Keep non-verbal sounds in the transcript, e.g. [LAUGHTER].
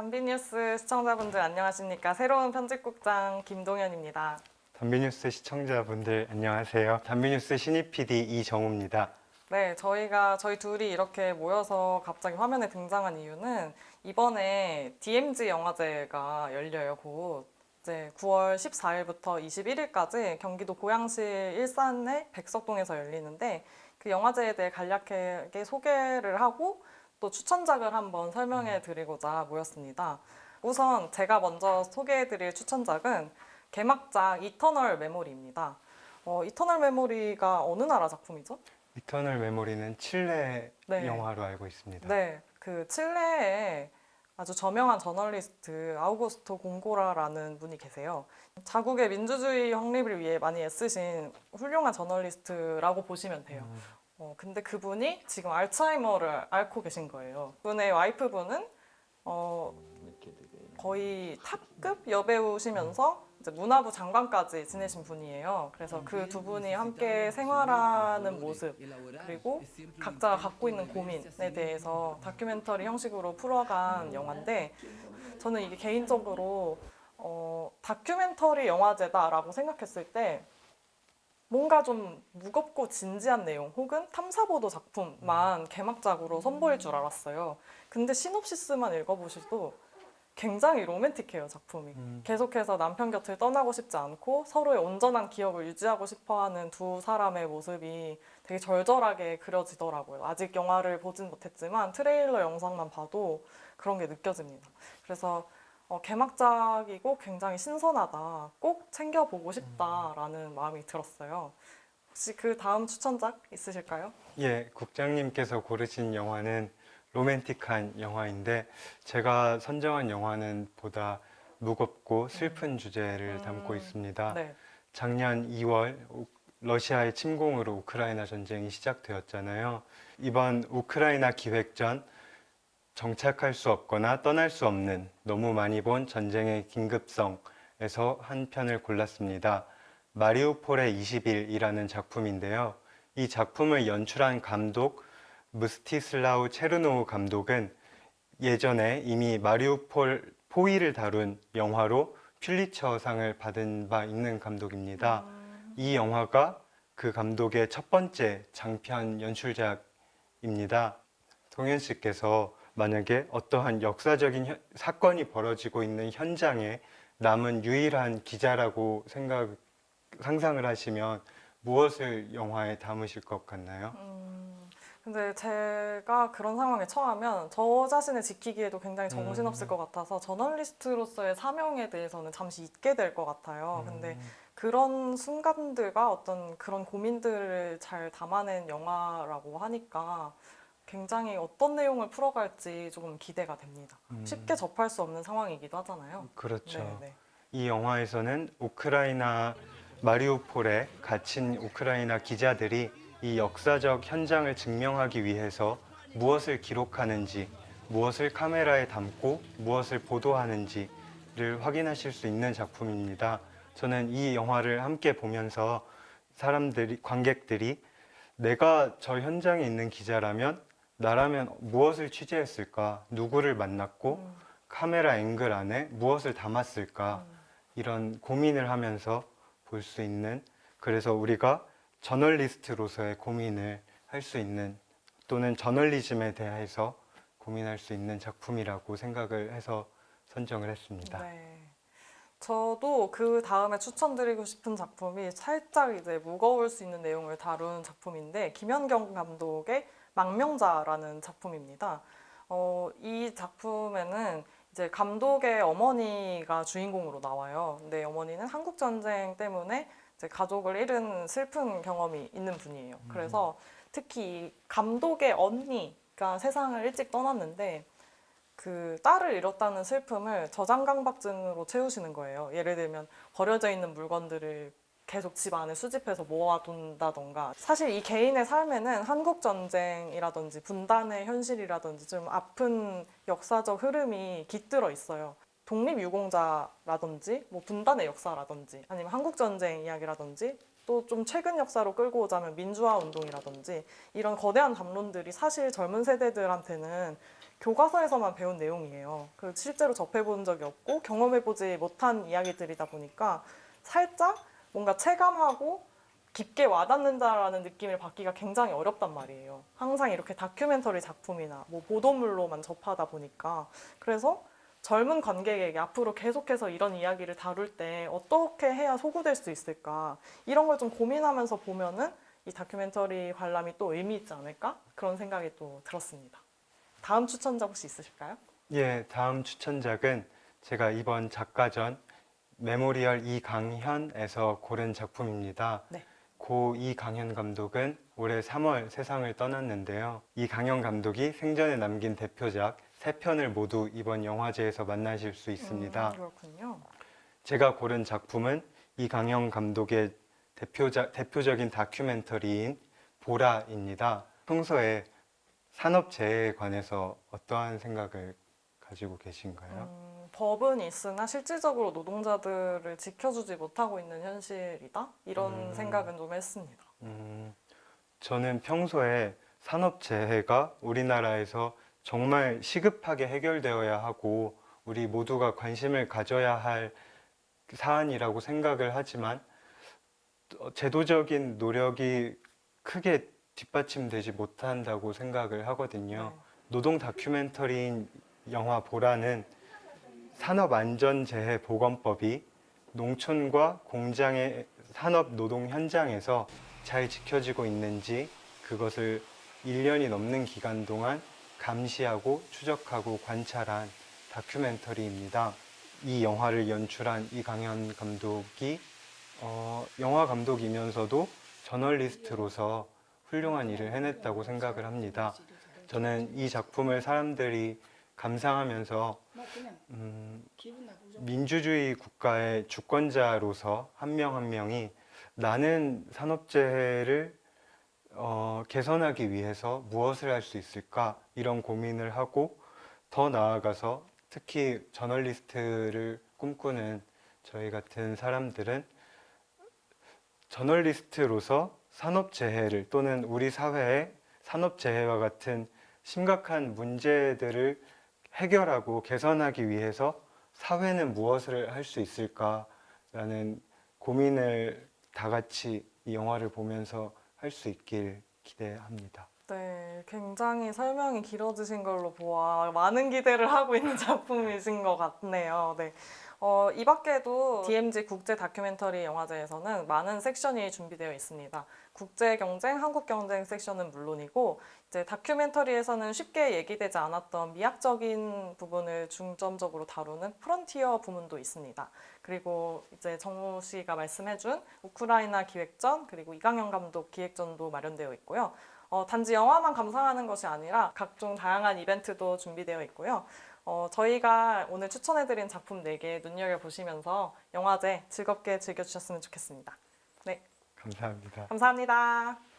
단비뉴스 시청자분들 안녕하십니까. 새로운 편집국장 김동현입니다. 단비뉴스 시청자분들 안녕하세요. 단비뉴스 신입 PD 이정우입니다. 네, 저희가 저희 둘이 이렇게 모여서 갑자기 화면에 등장한 이유는 이번에 DMZ 영화제가 열려요. 곧 이제 9월 14일부터 21일까지 경기도 고양시 일산의 백석동에서 열리는데 그 영화제에 대해 간략하게 소개를 하고 또 추천작을 한번 설명해 드리고자 모였습니다. 우선 제가 먼저 소개해 드릴 추천작은 개막작 이터널 메모리입니다. 어, 이터널 메모리가 어느 나라 작품이죠? 이터널 메모리는 칠레 네. 영화로 알고 있습니다. 네, 그 칠레에 아주 저명한 저널리스트 아우구스토 공고라라는 분이 계세요. 자국의 민주주의 확립을 위해 많이 애쓰신 훌륭한 저널리스트라고 보시면 돼요. 음, 어, 근데 그분이 지금 알츠하이머를 앓고 계신 거예요. 그분의 와이프분은 어, 거의 탑급 여배우시면서 이제 문화부 장관까지 지내신 분이에요. 그래서 그 두 분이 함께 생활하는 모습 그리고 각자가 갖고 있는 고민에 대해서 다큐멘터리 형식으로 풀어간 영화인데 저는 이게 개인적으로 어, 다큐멘터리 영화제다라고 생각했을 때 뭔가 좀 무겁고 진지한 내용 혹은 탐사보도 작품만 개막작으로 선보일 줄 알았어요. 근데 시놉시스만 읽어보셔도 굉장히 로맨틱해요 작품이. 음. 계속해서 남편 곁을 떠나고 싶지 않고 서로의 온전한 기억을 유지하고 싶어하는 두 사람의 모습이 되게 절절하게 그려지더라고요. 아직 영화를 보진 못했지만 트레일러 영상만 봐도 그런 게 느껴집니다. 그래서 어, 개막작이고 굉장히 신선하다. 꼭 챙겨보고 싶다라는 마음이 들었어요. 혹시 그 다음 추천작 있으실까요? 예, 국장님께서 고르신 영화는 로맨틱한 영화인데 제가 선정한 영화는 보다 무겁고 슬픈 주제를 음. 담고 있습니다. 네. 작년 2월 우- 러시아의 침공으로 우크라이나 전쟁이 시작되었잖아요. 이번 우크라이나 기획전 정착할 수 없거나 떠날 수 없는 너무 많이 본 전쟁의 긴급성에서 한 편을 골랐습니다. 마리우폴의 20일이라는 작품인데요. 이 작품을 연출한 감독 무스티슬라우 체르노우 감독은 예전에 이미 마리우폴 포위를 다룬 영화로 퓰리처상을 받은 바 있는 감독입니다. 음, 이 영화가 그 감독의 첫 번째 장편 연출작입니다. 동현 씨께서 만약에 어떠한 역사적인 현- 사건이 벌어지고 있는 현장에 남은 유일한 기자라고 생각 상상을 하시면 무엇을 영화에 담으실 것 같나요? 음, 근데 제가 그런 상황에 처하면 저 자신을 지키기에도 굉장히 정신없을 음. 것 같아서 저널리스트로서의 사명에 대해서는 잠시 잊게 될 것 같아요. 근데 음, 그런 순간들과 어떤 그런 고민들을 잘 담아낸 영화라고 하니까 굉장히 어떤 내용을 풀어갈지 조금 기대가 됩니다. 음, 쉽게 접할 수 없는 상황이기도 하잖아요. 그렇죠. 네, 네. 이 영화에서는 우크라이나 마리우폴에 갇힌 우크라이나 기자들이 이 역사적 현장을 증명하기 위해서 무엇을 기록하는지, 무엇을 카메라에 담고 무엇을 보도하는지를 확인하실 수 있는 작품입니다. 저는 이 영화를 함께 보면서 사람들이, 관객들이 내가 저 현장에 있는 기자라면 나라면 무엇을 취재했을까, 누구를 만났고 음, 카메라 앵글 안에 무엇을 담았을까, 음. 이런 고민을 하면서 볼 수 있는 그래서 우리가 저널리스트로서의 고민을 할 수 있는 또는 저널리즘에 대해서 고민할 수 있는 작품이라고 생각을 해서 선정을 했습니다. 네. 저도 그 다음에 추천드리고 싶은 작품이 살짝 이제 무거울 수 있는 내용을 다룬 작품인데 김연경 감독의 망명자라는 작품입니다. 어, 이 작품에는 이제 감독의 어머니가 주인공으로 나와요. 근데 어머니는 한국 전쟁 때문에 이제 가족을 잃은 슬픈 경험이 있는 분이에요. 그래서 특히 이 감독의 언니가 세상을 일찍 떠났는데 그 딸을 잃었다는 슬픔을 저장강박증으로 채우시는 거예요. 예를 들면 버려져 있는 물건들을 계속 집 안에 수집해서 모아둔다던가. 사실 이 개인의 삶에는 한국 전쟁이라든지 분단의 현실이라든지 좀 아픈 역사적 흐름이 깃들어 있어요. 독립유공자라든지 뭐 분단의 역사라든지 아니면 한국 전쟁 이야기라든지 또 좀 최근 역사로 끌고 오자면 민주화 운동이라든지 이런 거대한 담론들이 사실 젊은 세대들한테는 교과서에서만 배운 내용이에요. 그 실제로 접해본 적이 없고 경험해보지 못한 이야기들이다 보니까 살짝 뭔가 체감하고 깊게 와닿는다라는 느낌을 받기가 굉장히 어렵단 말이에요. 항상 이렇게 다큐멘터리 작품이나 뭐 보도물로만 접하다 보니까 그래서 젊은 관객에게 앞으로 계속해서 이런 이야기를 다룰 때 어떻게 해야 소구될 수 있을까 이런 걸 좀 고민하면서 보면은 이 다큐멘터리 관람이 또 의미 있지 않을까 그런 생각이 또 들었습니다. 다음 추천자 혹시 있으실까요? 예, 다음 추천작은 제가 이번 작가전 메모리얼 이강현에서 고른 작품입니다. 네. 고 이강현 감독은 올해 3월 세상을 떠났는데요. 이강현 감독이 생전에 남긴 대표작 세 편을 모두 이번 영화제에서 만나실 수 있습니다. 음, 그렇군요. 제가 고른 작품은 이강현 감독의 대표작, 대표적인 다큐멘터리인 보라입니다. 평소에 산업재해에 관해서 어떠한 생각을 가지고 계신가요? 음, 법은 있으나 실질적으로 노동자들을 지켜주지 못하고 있는 현실이다 이런 음. 생각은 좀 했습니다. 음, 저는 평소에 산업재해가 우리나라에서 정말 시급하게 해결되어야 하고 우리 모두가 관심을 가져야 할 사안이라고 생각을 하지만 어, 제도적인 노력이 크게 뒷받침되지 못한다고 생각을 하거든요. 네. 노동 다큐멘터리인 영화 보라는 산업안전재해보건법이 농촌과 공장의 산업 노동 현장에서 잘 지켜지고 있는지 그것을 1년이 넘는 기간 동안 감시하고 추적하고 관찰한 다큐멘터리입니다. 이 영화를 연출한 이강현 감독이 어, 영화 감독이면서도 저널리스트로서 훌륭한 일을 해냈다고 생각을 합니다. 저는 이 작품을 사람들이 감상하면서 음, 민주주의 국가의 주권자로서 한 명한 명이 나는 산업재해를 어, 개선하기 위해서 무엇을 할 수 있을까? 이런 고민을 하고 더 나아가서 특히 저널리스트를 꿈꾸는 저희 같은 사람들은 저널리스트로서 산업 재해를 또는 우리 사회의 산업 재해와 같은 심각한 문제들을 해결하고 개선하기 위해서 사회는 무엇을 할 수 있을까라는 고민을 다 같이 이 영화를 보면서 할 수 있길 기대합니다. 네, 굉장히 설명이 길어지신 걸로 보아 많은 기대를 하고 있는 [LAUGHS] 작품이신 것 같네요. 네. 어, 이 밖에도 DMZ 국제 다큐멘터리 영화제에서는 많은 섹션이 준비되어 있습니다. 국제 경쟁, 한국 경쟁 섹션은 물론이고 이제 다큐멘터리에서는 쉽게 얘기되지 않았던 미학적인 부분을 중점적으로 다루는 프론티어 부문도 있습니다. 그리고 이제 정우 씨가 말씀해준 우크라이나 기획전 그리고 이강현 감독 기획전도 마련되어 있고요. 어, 단지 영화만 감상하는 것이 아니라 각종 다양한 이벤트도 준비되어 있고요. 어, 저희가 오늘 추천해드린 작품 4개 눈여겨보시면서 영화제 즐겁게 즐겨주셨으면 좋겠습니다. 네, 감사합니다. 감사합니다.